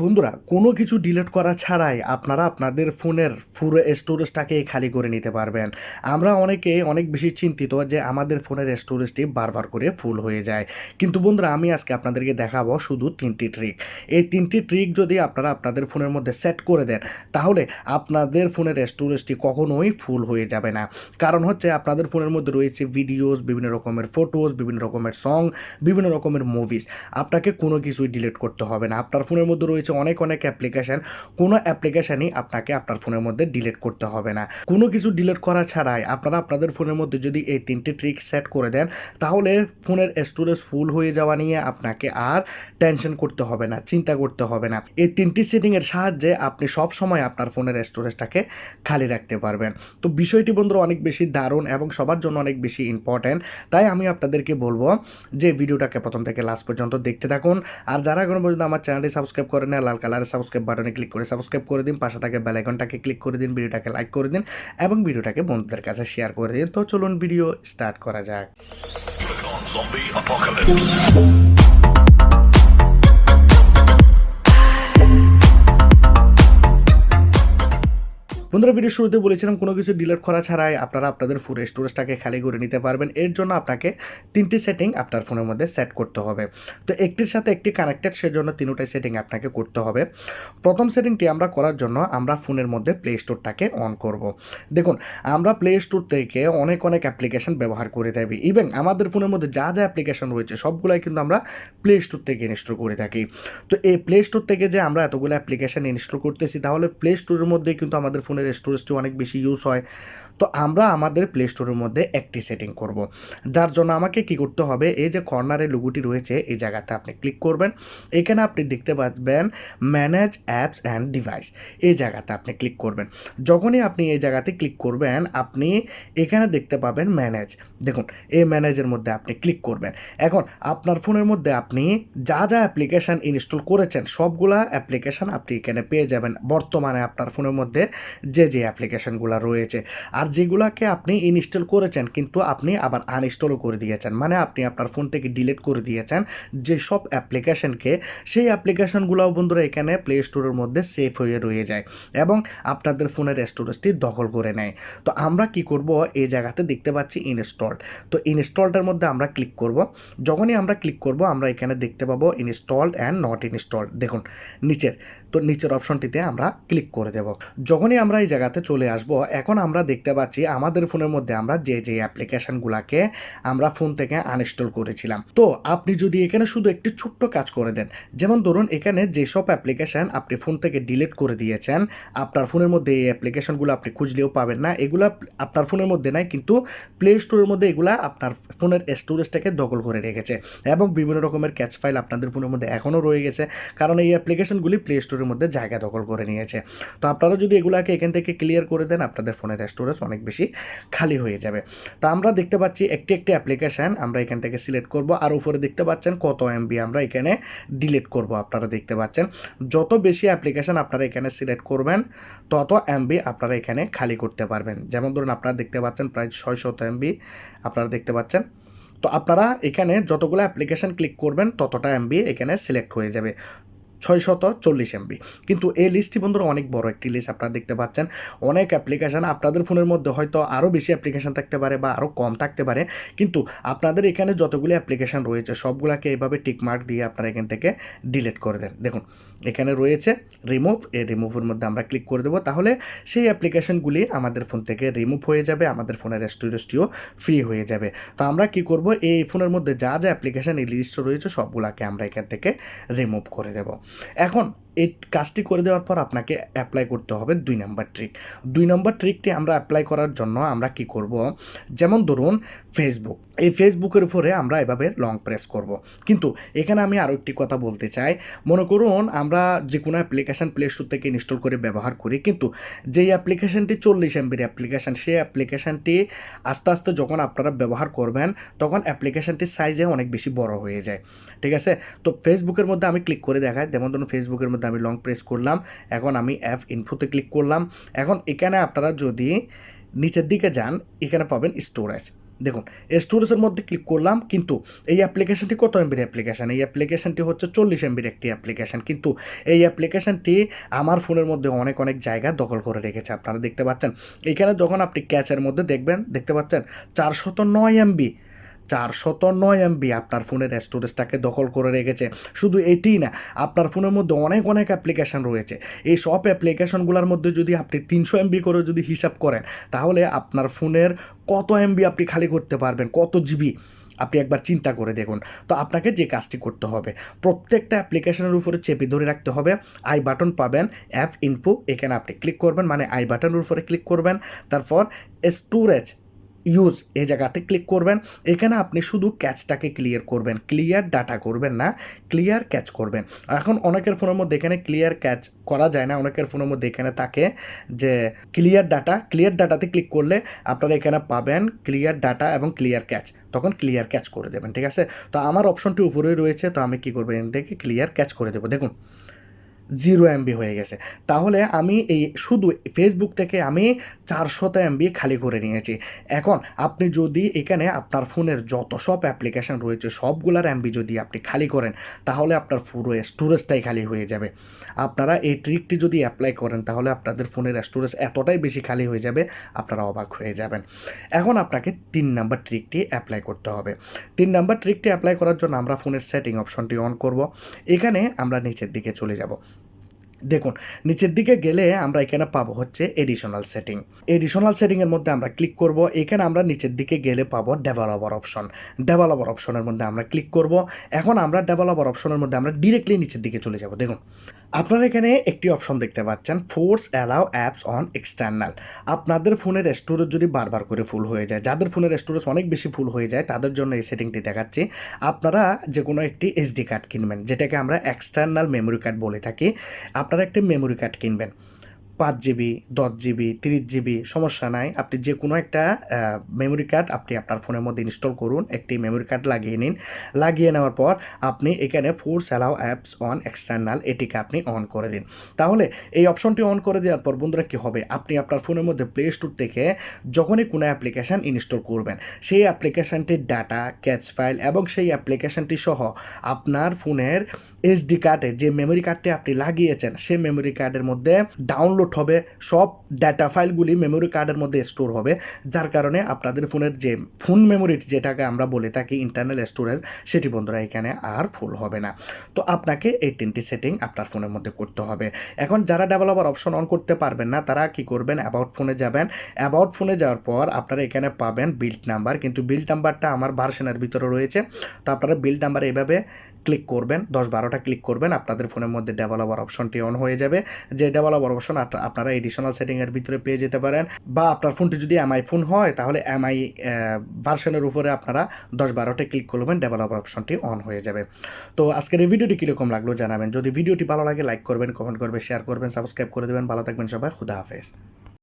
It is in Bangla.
বন্ধুরা, কোনো কিছু ডিলিট করা ছাড়াই আপনারা আপনাদের ফোনের পুরো স্টোরেজটাকে খালি করে নিতে পারবেন। আমরা অনেকে অনেক বেশি চিন্তিত যে আমাদের ফোনের স্টোরেজটি বারবার করে ফুল হয়ে যায়। কিন্তু বন্ধুরা, আমি আজকে আপনাদেরকে দেখাবো শুধু তিনটি ট্রিক এই তিনটি ট্রিক যদি আপনারা আপনাদের ফোনের মধ্যে সেট করে দেন, তাহলে আপনাদের ফোনের স্টোরেজটি কখনোই ফুল হয়ে যাবে না। কারণ হচ্ছে আপনাদের ফোনের মধ্যে রয়েছে ভিডিওস বিভিন্ন রকমের ফটোস বিভিন্ন রকমের সং বিভিন্ন রকমের মুভিস আপনাকে কোনো কিছুই ডিলিট করতে হবে না। আপনার ফোনের মধ্যে রয়েছে অনেক অনেক অ্যাপ্লিকেশান কোনো অ্যাপ্লিকেশানই আপনাকে আপনার ফোনের মধ্যে ডিলিট করতে হবে না। কোনো কিছু ডিলিট করা ছাড়াই আপনারা আপনাদের ফোনের মধ্যে যদি এই তিনটি ট্রিক সেট করে দেন, তাহলে ফোনের স্টোরেজ ফুল হয়ে যাওয়া নিয়ে আপনাকে আর টেনশন করতে হবে না, চিন্তা করতে হবে না। এই তিনটি সেটিংয়ের সাহায্যে আপনি সব সময় আপনার ফোনের স্টোরেজটাকে খালি রাখতে পারবেন। তো বিষয়টি বন্ধুরা অনেক বেশি দারুণ এবং সবার জন্য অনেক বেশি ইম্পর্ট্যান্ট তাই আমি আপনাদেরকে বলব যে ভিডিওটাকে প্রথম থেকে লাস্ট পর্যন্ত দেখতে থাকুন। আর যারা এখনও পর্যন্ত আমার চ্যানেলটি সাবস্ক্রাইব করেন না, লাল কালারের সাবস্ক্রাইব বাটনে ক্লিক করে সাবস্ক্রাইব করে দিন, পাশে থাকে বেল আইকনটাকে ক্লিক করে দিন, ভিডিওটাকে লাইক করে দিন এবং ভিডিওটাকে বন্ধুদের কাছে শেয়ার করে দিন। তো চলুন ভিডিও স্টার্ট করা যাক। বন্ধুরা ভিডিও শুরুতে বলেছিলাম, কোনো কিছু ডিলিট করা ছাড়াই আপনারা আপনাদের ফুল স্টোরেজটাকে খালি করে নিতে পারবেন। এর জন্য আপনাকে তিনটি সেটিং আপনার ফোনের মধ্যে সেট করতে হবে। তো একটির সাথে একটি কানেক্টেড সেজন্য তিনটাই সেটিং আপনাকে করতে হবে। প্রথম সেটিংটি আমরা করার জন্য আমরা ফোনের মধ্যে প্লে স্টোরটাকে অন করব। দেখুন, আমরা প্লে স্টোর থেকে অনেক অনেক অ্যাপ্লিকেশন ব্যবহার করে থাকি। ইভেন আমাদের ফোনের মধ্যে যা যা অ্যাপ্লিকেশন রয়েছে, সবগুলাই কিন্তু আমরা প্লে স্টোর থেকে ইনস্টল করে থাকি। তো এই প্লে স্টোর থেকে যে আমরা এতগুলো অ্যাপ্লিকেশন ইনস্টল করতেছি, তাহলে প্লে স্টোরের মধ্যে কিন্তু আমাদের ফোনের স্টোরেজটি অনেক বেশি ইউজ হয়। তো আমরা আমাদের প্লে স্টোরের মধ্যে একটি সেটিং করব। যার জন্য আমাকে কি করতে হবে, এই যে কর্নারে লুগুটি রয়েছে, এই জায়গাতে আপনি ক্লিক করবেন। এখানে আপনি দেখতে পাবেন ম্যানেজ অ্যাপস অ্যান্ড ডিভাইস এই জায়গাতে আপনি ক্লিক করবেন। যখনই আপনি এই জায়গাতে ক্লিক করবেন, আপনি এখানে দেখতে পাবেন ম্যানেজ দেখুন, এই ম্যানেজের মধ্যে আপনি ক্লিক করবেন। এখন আপনার ফোনের মধ্যে আপনি যা যা অ্যাপ্লিকেশান ইনস্টল করেছেন, সবগুলা অ্যাপ্লিকেশান আপনি এখানে পেয়ে যাবেন। বর্তমানে আপনার ফোনের মধ্যে যে যে অ্যাপ্লিকেশানগুলো রয়েছে। আর যেগুলোকে আপনি ইনস্টল করেছেন কিন্তু আপনি আবার আনইনস্টলও করে দিয়েছেন। মানে আপনি আপনার ফোন থেকে ডিলিট করে দিয়েছেন যেসব অ্যাপ্লিকেশানকে, সেই অ্যাপ্লিকেশানগুলোও বন্ধুরা এখানে প্লে স্টোরের মধ্যে সেফ হয়ে রয়ে যায় এবং আপনাদের ফোনের স্টোরেজটি দখল করে নেয়। তো আমরা কি করব? এই জায়গাতে দেখতে পাচ্ছি ইনস্টলড। তো ইনস্টলডের মধ্যে আমরা ক্লিক করব। যখনই আমরা ক্লিক করব, আমরা এখানে দেখতে পাবো ইনস্টলড অ্যান্ড নট ইনস্টলড। দেখুন, নিচের। তো নিচের অপশনটিতে আমরা ক্লিক করে দেব। যখনই আমরা এই জায়গাতে চলে আসব। এখন আমরা দেখতে পাচ্ছি আমাদের ফোনের মধ্যে আমরা যে যে অ্যাপ্লিকেশনগুলোকে আমরা ফোন থেকে আনইনস্টল করেছিলাম। তো আপনি যদি এখানে শুধু একটি ছোট্ট কাজ করে দেন, যেমন ধরুন এখানে যেসব অ্যাপ্লিকেশন আপনি ফোন থেকে ডিলিট করে দিয়েছেন, আপনার ফোনের মধ্যে এই অ্যাপ্লিকেশনগুলো আপনি খুঁজলেও পাবেন না। এগুলো আপনার ফোনের মধ্যে নাই, কিন্তু প্লে স্টোরের মধ্যে এগুলো আপনার ফোনের স্টোরেজটাকে দখল করে রেখেছে এবং বিভিন্ন রকমের ক্যাচ ফাইল আপনাদের ফোনের মধ্যে এখনও রয়ে গেছে। কারণ এই অ্যাপ্লিকেশনগুলি প্লে স্টোরের মধ্যে জায়গা দখল করে নিয়েছে। তো আপনারা যদি এগুলাকে এখান থেকে ক্লিয়ার করে দেন আপনাদের ফোনের স্টোরেজ অনেক বেশি খালি হয়ে যাবে। তো আমরা দেখতে পাচ্ছি একটি একটি অ্যাপ্লিকেশান আমরা এখান থেকে সিলেক্ট করব। আর উপরে দেখতে পাচ্ছেন কত এমবি আমরা এখানে ডিলিট করব, আপনারা দেখতে পাচ্ছেন। যত বেশি অ্যাপ্লিকেশান আপনারা এখানে সিলেক্ট করবেন, তত এমবি আপনারা এখানে খালি করতে পারবেন। যেমন ধরুন আপনারা দেখতে পাচ্ছেন প্রায় ছয় ছয়শত এমবি আপনারা দেখতে পাচ্ছেন। তো আপনারা এখানে যতগুলো অ্যাপ্লিকেশান ক্লিক করবেন, ততটা এমবি এখানে সিলেক্ট হয়ে যাবে। ছয়শত চল্লিশ এমবি কিন্তু এই লিস্টটি বন্ধুরা অনেক বড় একটি লিস্ট আপনারা দেখতে পাচ্ছেন। অনেক অ্যাপ্লিকেশান আপনাদের ফোনের মধ্যে হয়তো আরও বেশি অ্যাপ্লিকেশান থাকতে পারে বা আরও কম থাকতে পারে। কিন্তু আপনাদের এখানে যতগুলি অ্যাপ্লিকেশান রয়েছে, সবগুলোকে এইভাবে টিকমার্ক দিয়ে আপনারা এখান থেকে ডিলিট করে দেন। দেখুন, এখানে রয়েছে রিমুভ এই রিমুভের মধ্যে আমরা ক্লিক করে দেবো। তাহলে সেই অ্যাপ্লিকেশানগুলি আমাদের ফোন থেকে রিমুভ হয়ে যাবে, আমাদের ফোনের স্টোরেজটিও ফ্রি হয়ে যাবে। তো আমরা কি করব? এই ফোনের মধ্যে যা যা অ্যাপ্লিকেশান এই লিস্ট রয়েছে, সবগুলোকে আমরা এখান থেকে রিমুভ করে দেব। এখন এই কাজটি করে দেওয়ার পর আপনাকে অ্যাপ্লাই করতে হবে দুই নাম্বার ট্রিক দুই নম্বর ট্রিকটি আমরা অ্যাপ্লাই করার জন্য আমরা কি করব? যেমন ধরুন ফেসবুক এই ফেসবুকের উপরে আমরা এভাবে লং প্রেস করব। কিন্তু এখানে আমি আরও একটি কথা বলতে চাই। মনে করুন, আমরা যে কোনো অ্যাপ্লিকেশান প্লে স্টোর থেকে ইনস্টল করে ব্যবহার করি, কিন্তু যেই অ্যাপ্লিকেশানটি চল্লিশ এমবির অ্যাপ্লিকেশান সেই অ্যাপ্লিকেশানটি আস্তে আস্তে যখন আপনারা ব্যবহার করবেন, তখন অ্যাপ্লিকেশানটির সাইজে অনেক বেশি বড় হয়ে যায়। ঠিক আছে? তো ফেসবুকের মধ্যে আমি ক্লিক করে দেখাই। যেমন ধরুন ফেসবুকের মধ্যে আমি লং প্রেস করলাম। এখন আমি অ্যাপ ইনফোতে ক্লিক করলাম। এখন এখানে আপনারা যদি নিচের দিকে যান, এখানে পাবেন স্টোরেজ দেখুন স্টোরেজের মধ্যে ক্লিক করলাম, কিন্তু এই অ্যাপ্লিকেশনটি কত এমবির অ্যাপ্লিকেশান এই অ্যাপ্লিকেশনটি হচ্ছে চল্লিশ এমবির একটি অ্যাপ্লিকেশান কিন্তু এই অ্যাপ্লিকেশনটি আমার ফোনের মধ্যে অনেক অনেক জায়গা দখল করে রেখেছে। আপনারা দেখতে পাচ্ছেন, এখানে যখন আপনি ক্যাচের মধ্যে দেখবেন, দেখতে পাচ্ছেন, চারশত নয় এমবি চারশত নয় এমবি আপনার ফোনের স্টোরেজটাকে দখল করে রেখেছে। শুধু এটিই না, আপনার ফোনের মধ্যে অনেক অনেক অ্যাপ্লিকেশন রয়েছে। এই সব অ্যাপ্লিকেশনগুলোর মধ্যে যদি আপনি তিনশো এমবি করে যদি হিসাব করেন, তাহলে আপনার ফোনের কত এমবি আপনি খালি করতে পারবেন, কত জিবি আপনি একবার চিন্তা করে দেখুন। তো আপনাকে যে কাজটি করতে হবে, প্রত্যেকটা অ্যাপ্লিকেশনের উপরে চেপে ধরে রাখতে হবে। আই বাটন পাবেন অ্যাপ ইনফো এখানে আপনি ক্লিক করবেন মানে আই বাটনের উপরে ক্লিক করবেন। তারপর স্টোরেজ ইউজ এ জায়গাতে ক্লিক করবেন। এখানে আপনি শুধু ক্যাচটাকে ক্লিয়ার করবেন। ক্লিয়ার ডাটা করবেন না ক্লিয়ার ক্যাচ করবেন। এখন অনেকের ফোনের মধ্যে এখানে ক্লিয়ার ক্যাচ করা যায় না। অনেকের ফোনের মধ্যে এখানে থাকে যে ক্লিয়ার ডাটা ক্লিয়ার ডাটাতে ক্লিক করলে আপনারা এখানে পাবেন ক্লিয়ার ডাটা এবং ক্লিয়ার ক্যাচ তখন ক্লিয়ার ক্যাচ করে দেবেন, ঠিক আছে? তো আমার অপশনটি উপরেই রয়েছে, তো আমি কী করব? এখান থেকে ক্লিয়ার ক্যাচ করে দেবো। দেখুন জিরো এমবি হয়ে গেছে। তাহলে আমি এই শুধু ফেসবুক থেকে আমি চারশত এমবি খালি করে নিয়েছি। এখন আপনি যদি এখানে আপনার ফোনের যত সব অ্যাপ্লিকেশান রয়েছে, সবগুলার এমবি যদি আপনি খালি করেন, তাহলে আপনার পুরো স্টোরেজটাই খালি হয়ে যাবে। আপনারা এই ট্রিকটি যদি অ্যাপ্লাই করেন, তাহলে আপনাদের ফোনের স্টোরেজ এতটাই বেশি খালি হয়ে যাবে, আপনারা অবাক হয়ে যাবেন। এখন আপনাকে তিন নাম্বার ট্রিকটি অ্যাপ্লাই করতে হবে। তিন নাম্বার ট্রিকটি অ্যাপ্লাই করার জন্য আমরা ফোনের সেটিং অপশনটি অন করব। এখানে আমরা নিচের দিকে চলে যাব। দেখুন, নিচের দিকে গেলে আমরা এখানে পাবো হচ্ছে এডিশনাল সেটিং এডিশনাল সেটিংয়ের মধ্যে আমরা ক্লিক করব, এখানে আমরা নিচের দিকে গেলে পাবো ডেভেলপার অপশন ডেভেলপার অপশনের মধ্যে আমরা ক্লিক করব, এখন আমরা ডেভেলপার অপশনের মধ্যে আমরা ডিরেক্টলি নিচের দিকে চলে যাব। দেখুন আপনারা এখানে একটি অপশন দেখতে পাচ্ছেন force allow apps on external আপনাদের ফোনের স্টোরেজ যদি বারবার করে ফুল হয়ে যায়, যাদের ফোনের স্টোরেজ অনেক বেশি ফুল হয়ে যায়, তাদের জন্য এই সেটিংটি দেখাচ্ছি। আপনারা যে কোনো একটি এসডি কার্ড কিনবেন, যেটাকে আমরা এক্সটার্নাল মেমোরি কার্ড বলে থাকি। আপনারা একটি মেমোরি কার্ড কিনবেন। পাঁচ জিবি, দশ জিবি, তিরিশ জিবি, সমস্যা নাই। আপনি যে কোনো একটা মেমোরি কার্ড আপনি আপনার ফোনের মধ্যে ইনস্টল করুন, একটি মেমোরি কার্ড লাগিয়ে নিন। লাগিয়ে নেওয়ার পর আপনি এখানে force allow apps on external এটিকে আপনি অন করে দিন। তাহলে এই অপশনটি অন করে দেওয়ার পর বন্ধুরা কী হবে? আপনি আপনার ফোনের মধ্যে প্লে স্টোর থেকে যখনই কোনো অ্যাপ্লিকেশান ইনস্টল করবেন, সেই অ্যাপ্লিকেশানটির ডাটা ক্যাচ ফাইল এবং সেই অ্যাপ্লিকেশানটি সহ আপনার ফোনের এসডি কার্ডে যে মেমোরি কার্ডটি আপনি লাগিয়েছেন, সেই মেমোরি কার্ডের মধ্যে ডাউনলোড হবে, সব ডাটা ফাইলগুলি মেমোরি কার্ডের মধ্যে স্টোর হবে, যার কারণে আপনাদের ফোনের যে ফোন মেমোরি যেটাকে আমরা বলে থাকি ইন্টারনাল স্টোরেজ সেটি বন্ধুরা এখানে আর ফুল হবে না। তো আপনাকে এই তিনটি সেটিং আপনার ফোনের মধ্যে করতে হবে। এখন যারা ডেভেলপার অপশন অন করতে পারবেন না, তারা কি করবেন? অ্যাবাউট ফোনে যাবেন। অ্যাবাউট ফোনে যাওয়ার পর আপনারা এখানে পাবেন বিল্ড নাম্বার কিন্তু বিল্ড নাম্বারটা আমার ভার্সনের ভিতরে রয়েছে। তো আপনারা বিল্ড নাম্বার এভাবে ক্লিক করবেন, দশ বারোটা ক্লিক করবেন, আপনাদের ফোনের মধ্যে ডেভেলপার অপশনটি অন হয়ে যাবে। যে ডেভেলপার অপশন আপনারা এডিশনাল সেটিংয়ের ভিতরে পেয়ে যেতে পারেন। বা আপনার ফোনটি যদি এমআই ফোন হয়, তাহলে এমআই ভার্সনের উপরে আপনারা দশ বারোটা ক্লিক করবেন ডেভেলপার অপশনটি অন হয়ে যাবে। তো আজকের এই ভিডিওটি কীরকম লাগল জানাবেন। যদি ভিডিওটি ভালো লাগে লাইক করবেন কমেন্ট করবেন শেয়ার করবেন সাবস্ক্রাইব করে দেবেন। ভালো থাকবেন সবাই, খুদা হাফেজ।